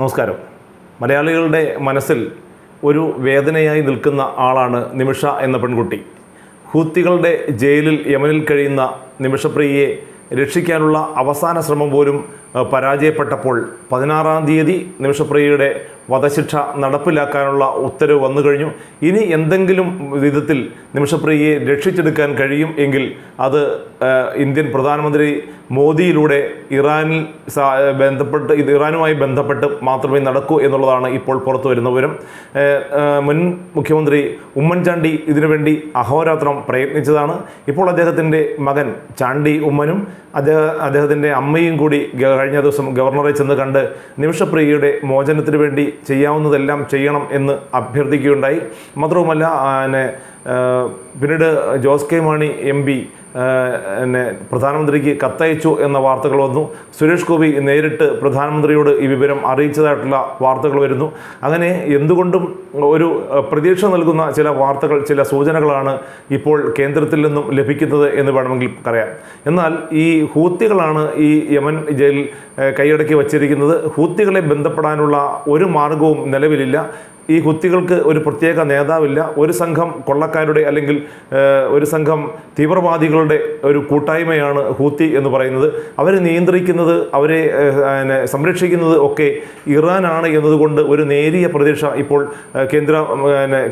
നമസ്കാരം. മലയാളികളുടെ മനസ്സിൽ ഒരു വേദനയായി നിൽക്കുന്ന ആളാണ് നിമിഷ എന്ന പെൺകുട്ടി. ഹൂത്തികളുടെ ജയിലിൽ യമനിൽ കഴിയുന്ന നിമിഷപ്രിയയെ രക്ഷിക്കാനുള്ള അവസാന ശ്രമം പോലും പരാജയപ്പെട്ടപ്പോൾ പതിനാറാം തീയതി നിമിഷപ്രിയയുടെ വധശിക്ഷ നടപ്പിലാക്കാനുള്ള ഉത്തരവ് വന്നു കഴിഞ്ഞു. ഇനി എന്തെങ്കിലും വിധത്തിൽ നിമിഷപ്രിയയെ രക്ഷിച്ചെടുക്കാൻ കഴിയും എങ്കിൽ അത് ഇന്ത്യൻ പ്രധാനമന്ത്രി മോദിയിലൂടെ ഇറാനിൽ ബന്ധപ്പെട്ട് ഇത് ഇറാനുമായി ബന്ധപ്പെട്ട് മാത്രമേ നടക്കൂ എന്നുള്ളതാണ് ഇപ്പോൾ പുറത്തു വരുന്ന വിവരം. മുൻ മുഖ്യമന്ത്രി ഉമ്മൻചാണ്ടി ഇതിനുവേണ്ടി അഹോരാത്രം പ്രയത്നിച്ചതാണ്. ഇപ്പോൾ അദ്ദേഹത്തിന്റെ മകൻ ചാണ്ടി ഉമ്മനും അദ്ദേഹ അദ്ദേഹത്തിന്റെ അമ്മയും കൂടി കഴിഞ്ഞ ദിവസം ഗവർണറെ ചെന്ന് കണ്ട് നിമിഷപ്രിയയുടെ മോചനത്തിന് വേണ്ടി ചെയ്യാവുന്നതെല്ലാം ചെയ്യണം എന്ന് അഭ്യർത്ഥിക്കുകയുണ്ടായി. മാത്രവുമല്ല പിന്നീട് Jose K Mani M P എന്നെ പ്രധാനമന്ത്രിക്ക് കത്തയച്ചു എന്ന വാർത്തകൾ വന്നു. സുരേഷ് ഗോപി നേരിട്ട് പ്രധാനമന്ത്രിയോട് ഈ വിവരം അറിയിച്ചതായിട്ടുള്ള വാർത്തകൾ വരുന്നു. അങ്ങനെ എന്തുകൊണ്ടും ഒരു പ്രതീക്ഷ നൽകുന്ന ചില വാർത്തകൾ ചില സൂചനകളാണ് ഇപ്പോൾ കേന്ദ്രത്തിൽ നിന്നും ലഭിക്കുന്നത് എന്ന് വേണമെങ്കിൽ പറയാം. എന്നാൽ ഈ ഹൂത്തികളാണ് ഈ യമൻ ജയിൽ കൈയടക്കി വച്ചിരിക്കുന്നത്. ഹൂത്തികളെ ബന്ധപ്പെടാനുള്ള ഒരു മാർഗവും നിലവിലില്ല. ഈ ഹുത്തികൾക്ക് ഒരു പ്രത്യേക നേതാവില്ല. ഒരു സംഘം കൊള്ളക്കാരുടെ അല്ലെങ്കിൽ ഒരു സംഘം തീവ്രവാദികളുടെ ഒരു കൂട്ടായ്മയാണ് ഹൂത്തി എന്ന് പറയുന്നത്. അവരെ നിയന്ത്രിക്കുന്നത് അവരെ സംരക്ഷിക്കുന്നത് ഒക്കെ ഇറാനാണ് എന്നതുകൊണ്ട് ഒരു നേരിയ പ്രതീക്ഷ ഇപ്പോൾ കേന്ദ്ര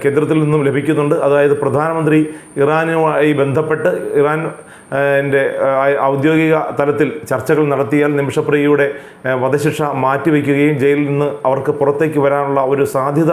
കേന്ദ്രത്തിൽ നിന്നും ലഭിക്കുന്നുണ്ട്. അതായത് പ്രധാനമന്ത്രി ഇറാനുമായി ബന്ധപ്പെട്ട് ഇറാൻ എന്റെ ഔദ്യോഗിക തലത്തിൽ ചർച്ചകൾ നടത്തിയാൽ നിമിഷപ്രിയയുടെ വധശിക്ഷ മാറ്റിവെക്കുകയും ജയിലിൽ നിന്ന് അവർക്ക് പുറത്തേക്ക് വരാനുള്ള ഒരു സാധ്യത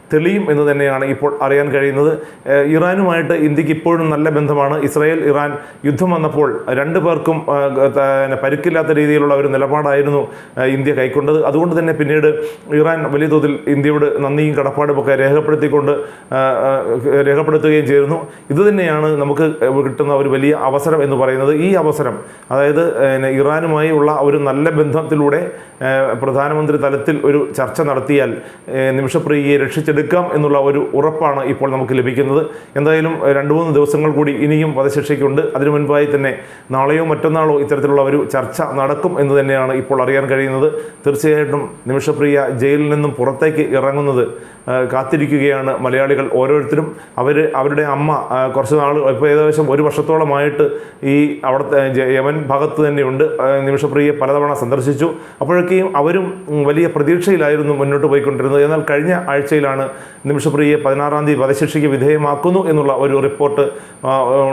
തെളിയും എന്ന് തന്നെയാണ് ഇപ്പോൾ അറിയാൻ കഴിയുന്നത്. ഇറാനുമായിട്ട് ഇന്ത്യയ്ക്ക് ഇപ്പോഴും നല്ല ബന്ധമാണ്. ഇസ്രായേൽ ഇറാൻ യുദ്ധം വന്നപ്പോൾ രണ്ടു പേർക്കും പരിക്കില്ലാത്ത രീതിയിലുള്ള ഒരു നിലപാടായിരുന്നു ഇന്ത്യ കൈക്കൊണ്ടത്. അതുകൊണ്ട് തന്നെ പിന്നീട് ഇറാൻ വലിയ തോതിൽ ഇന്ത്യയോട് നന്ദിയും കടപ്പാടും ഒക്കെ രേഖപ്പെടുത്തിക്കൊണ്ട് രേഖപ്പെടുത്തുകയും ചെയ്തിരുന്നു. ഇതുതന്നെയാണ് നമുക്ക് കിട്ടുന്ന ഒരു വലിയ അവസരം എന്ന് പറയുന്നത്. ഈ അവസരം അതായത് ഇറാനുമായി ഉള്ള ഒരു നല്ല ബന്ധത്തിലൂടെ പ്രധാനമന്ത്രി തലത്തിൽ ഒരു ചർച്ച നടത്തിയാൽ നിമിഷപ്രിയയെ നിമിഷപ്രിയയെ രക്ഷിച്ചെടുക്കാം എന്നുള്ള ഒരു ഉറപ്പാണ് ഇപ്പോൾ നമുക്ക് ലഭിക്കുന്നത്. എന്തായാലും രണ്ട് മൂന്ന് ദിവസങ്ങൾ കൂടി ഇനിയും വധശിക്ഷയ്ക്കുണ്ട്. അതിനു മുൻപായി തന്നെ നാളെയോ മറ്റന്നാളോ ഇത്തരത്തിലുള്ള ഒരു ചർച്ച നടക്കും എന്ന് തന്നെയാണ് ഇപ്പോൾ അറിയാൻ കഴിയുന്നത്. തീർച്ചയായിട്ടും നിമിഷപ്രിയ ജയിലിൽ നിന്നും പുറത്തേക്ക് ഇറങ്ങുന്നത് കാത്തിരിക്കുകയാണ് മലയാളികൾ ഓരോരുത്തരും. അവർ അവരുടെ അമ്മ കുറച്ച് നാൾ ഇപ്പോൾ ഏകദേശം ഒരു വർഷത്തോളമായിട്ട് ഈ അവിടുത്തെ യമൻ ഭാഗത്ത് തന്നെയുണ്ട് നിമിഷപ്രിയെ പലതവണ സന്ദർശിച്ചു. അപ്പോഴൊക്കെയും അവരും വലിയ പ്രതീക്ഷയിലായിരുന്നു മുന്നോട്ട് പോയിക്കൊണ്ടിരുന്നത്. എന്നാൽ കഴിഞ്ഞ ആഴ്ചയിലാണ് നിമിഷപ്രിയെ പതിനാറാം തീയതി വധശിക്ഷയ്ക്ക് വിധേയമാക്കുന്നു എന്നുള്ള ഒരു റിപ്പോർട്ട്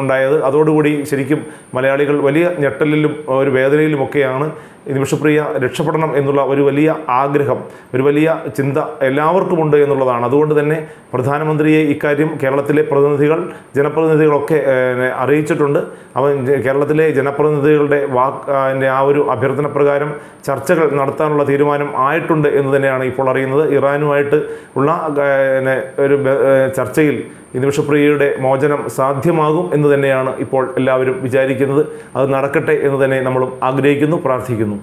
ഉണ്ടായത്. അതോടുകൂടി ശരിക്കും മലയാളികൾ വലിയ ഞെട്ടലിലും ഒരു വേദനയിലുമൊക്കെയാണ് ഈ നിമിഷപ്രിയ രക്ഷപ്പെടണം എന്നുള്ള ഒരു വലിയ ആഗ്രഹം ഒരു വലിയ ചിന്ത എല്ലാവർക്കും ഉണ്ട് എന്നുള്ളതാണ്. അതുകൊണ്ട് തന്നെ പ്രധാനമന്ത്രിയെ ഇക്കാര്യം കേരളത്തിലെ പ്രതിനിധികൾ ജനപ്രതിനിധികളൊക്കെ അറിയിച്ചിട്ടുണ്ട്. അവൻ കേരളത്തിലെ ജനപ്രതിനിധികളുടെ വാക്ക് അതിന്റെ ആ ഒരു അഭ്യർത്ഥന പ്രകാരം ചർച്ചകൾ നടത്താനുള്ള തീരുമാനം ആയിട്ടുണ്ട് എന്ന് തന്നെയാണ് ഇപ്പോൾ അറിയുന്നത്. ഇറാനുമായിട്ട് ഉള്ള ഒരു ചർച്ചയിൽ ഈ നിമിഷപ്രിയയുടെ മോചനം സാധ്യമാകും എന്ന് തന്നെയാണ് ഇപ്പോൾ എല്ലാവരും വിചാരിക്കുന്നത്. അത് നടക്കട്ടെ എന്ന് തന്നെ നമ്മളും ആഗ്രഹിക്കുന്നു പ്രാർത്ഥിക്കുന്നു.